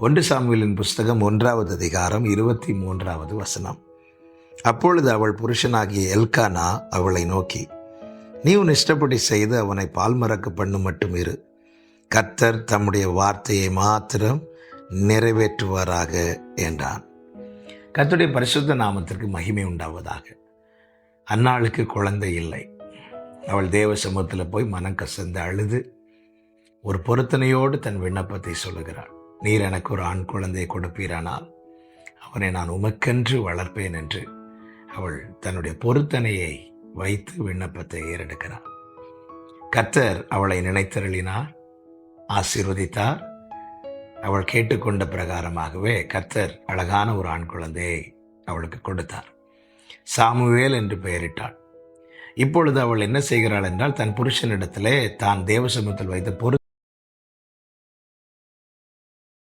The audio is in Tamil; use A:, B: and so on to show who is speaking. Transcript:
A: ஒன்று சாமியலின் புஸ்தகம் ஒன்றாவது அதிகாரம் இருபத்தி மூன்றாவது வசனம். அப்பொழுது அவள் புருஷனாகிய எல்கானா அவளை நோக்கி நீ உன் இஷ்டப்படி செய்து அவனை பால் மறக்க பண்ணு மட்டும் இரு. கர்த்தர் தம்முடைய வார்த்தையை மாத்திரம் நிறைவேற்றுவாராக என்றான். கர்த்துடைய பரிசுத்த நாமத்திற்கு மகிமை உண்டாவதாக. அன்னாளுக்கு குழந்தை இல்லை. அவள் தேவ சமூகத்தில் போய் மனம் கசந்து அழுது ஒரு பொருத்தனையோடு தன் விண்ணப்பத்தை சொல்லுகிறாள். நீர் எனக்கு ஒரு ஆண் குழந்தை கொடுப்பீரானால் அவனை நான் உமக்கென்று வளர்ப்பேன் என்று அவள் தன்னுடைய பொருத்தனையை வைத்து விண்ணப்பத்தை ஏறெடுக்கிறார் கத்தர் அவளை நினைத்தருளினார் ஆசீர்வதித்தார். அவள் கேட்டுக்கொண்ட பிரகாரமாகவே கத்தர் அழகான ஒரு ஆண் குழந்தையை அவளுக்கு கொடுத்தார். சாமுவேல் என்று பெயரிட்டாள். இப்பொழுது அவள் என்ன செய்கிறாள் என்றால் தன் புருஷனிடத்திலே தான் தேவசமூகத்தில் வைத்த பொருத்த